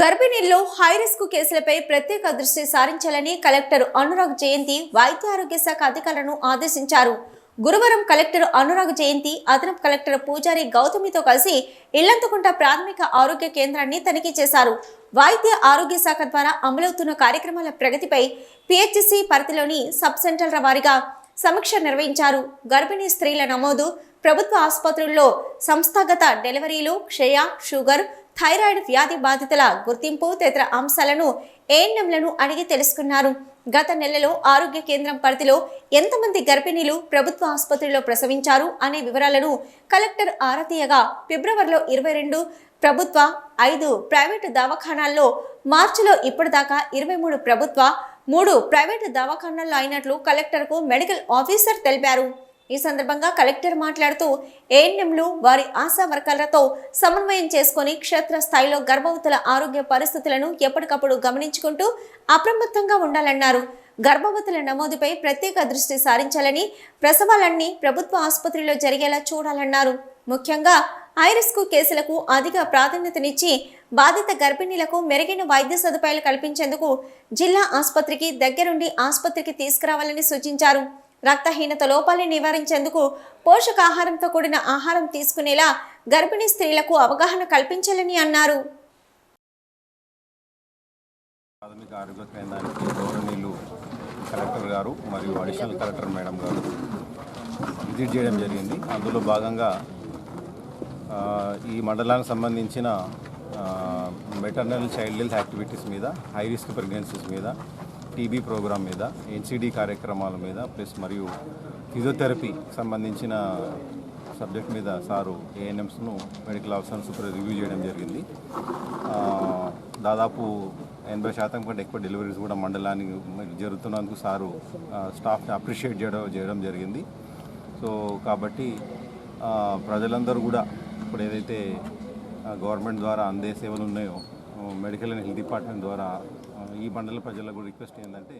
గర్భిణీల్లో high risk కేసులపై ప్రత్యేక దృష్టి సారించాలని కలెక్టర్ అనురాగ్ జయంతి వైద్య ఆరోగ్య శాఖ అధికారులను ఆదేశించారు. గురువారం కలెక్టర్ అనురాగ్ జయంతి అదనపు కలెక్టర్ పూజారి గౌతమితో కలిసి ఇళ్ళంతకుంట ప్రాథమిక ఆరోగ్య కేంద్రాన్ని తనిఖీ చేశారు. వైద్య ఆరోగ్య శాఖ ద్వారా అమలవుతున్న కార్యక్రమాల ప్రగతిపై పిహెచ్సి పరిధిలోని సబ్ సెంటర్ల వారీగా సమీక్ష నిర్వహించారు. గర్భిణీ స్త్రీల నమోదు ప్రభుత్వ ఆసుపత్రుల్లో సంస్థాగత డెలివరీలు క్షయ షుగర్ థైరాయిడ్ వ్యాధి బాధితుల గుర్తింపు తదితర అంశాలను ఏఎన్ఎంలను అడిగి తెలుసుకున్నారు. గత నెలలో ఆరోగ్య కేంద్రం పరిధిలో ఎంతమంది గర్భిణీలు ప్రభుత్వ ఆసుపత్రిలో ప్రసవించారు అనే వివరాలను కలెక్టర్ ఆరతీయగా ఫిబ్రవరిలో ఇరవై రెండు ప్రభుత్వ ఐదు ప్రైవేటు దవాఖానాల్లో మార్చిలో ఇప్పటిదాకా ఇరవై మూడు ప్రభుత్వ మూడు ప్రైవేటు దవాఖానాల్లో అయినట్లు కలెక్టర్కు మెడికల్ ఆఫీసర్ తెలిపారు. ఈ సందర్భంగా కలెక్టర్ మాట్లాడుతూ ఏఎన్ఎంలు వారి ఆశా వర్కర్లతో సమన్వయం చేసుకొని క్షేత్ర స్థాయిలో గర్భవతుల ఆరోగ్య పరిస్థితులను ఎప్పటికప్పుడు గమనించుకుంటూ అప్రమత్తంగా ఉండాలన్నారు. గర్భవతుల నమోదుపై ప్రత్యేక దృష్టి సారించాలని ప్రసవాలన్నీ ప్రభుత్వ ఆసుపత్రిలో జరిగేలా చూడాలన్నారు. ముఖ్యంగా ఐరిస్కు కేసులకు అధిక ప్రాధాన్యతనిచ్చి బాధిత గర్భిణీలకు మెరుగైన వైద్య సదుపాయాలు కల్పించేందుకు జిల్లా ఆసుపత్రికి దగ్గరుండి ఆసుపత్రికి తీసుకురావాలని సూచించారు. రక్తహీనత లోపాన్ని నివారించేందుకు పోషకాహారంతో కూడిన ఆహారం తీసుకునేలా గర్భిణీ స్త్రీలకు అవగాహన కల్పించాలని అన్నారు. ప్రాథమిక ఆరోగ్య కేంద్రానికి గౌరవనీయులు కలెక్టర్ గారు మరియు అడిషనల్ కలెక్టర్ మేడం గారు విజిట్ చేయడం జరిగింది. అందులో భాగంగా ఈ మండలానికి సంబంధించిన మెటర్నల్ చైల్డ్ హెల్త్ యాక్టివిటీస్ మీద హై రిస్క్ ప్రెగ్నెన్సీస్ మీద టీబీ ప్రోగ్రాం మీద ఎన్సీడీ కార్యక్రమాల మీద ప్లస్ మరియు ఫిజియోథెరపీ సంబంధించిన సబ్జెక్ట్ మీద సారు ఏఎన్ఎంస్ను మెడికల్ ఆఫీసర్స్ రివ్యూ చేయడం జరిగింది. దాదాపు ఎనభై శాతం కంటే ఎక్కువ డెలివరీస్ కూడా మండలానికి జరుగుతున్నందుకు సారు స్టాఫ్ని అప్రిషియేట్ చేయడం చేయడం జరిగింది. సో కాబట్టి ప్రజలందరూ కూడా ఇప్పుడు ఏదైతే గవర్నమెంట్ ద్వారా అందే సేవలు ఉన్నాయో మెడికల్ అండ్ హెల్త్ డిపార్ట్మెంట్ ద్వారా ఈ మండల ప్రజలకు రిక్వెస్ట్ ఏంటంటే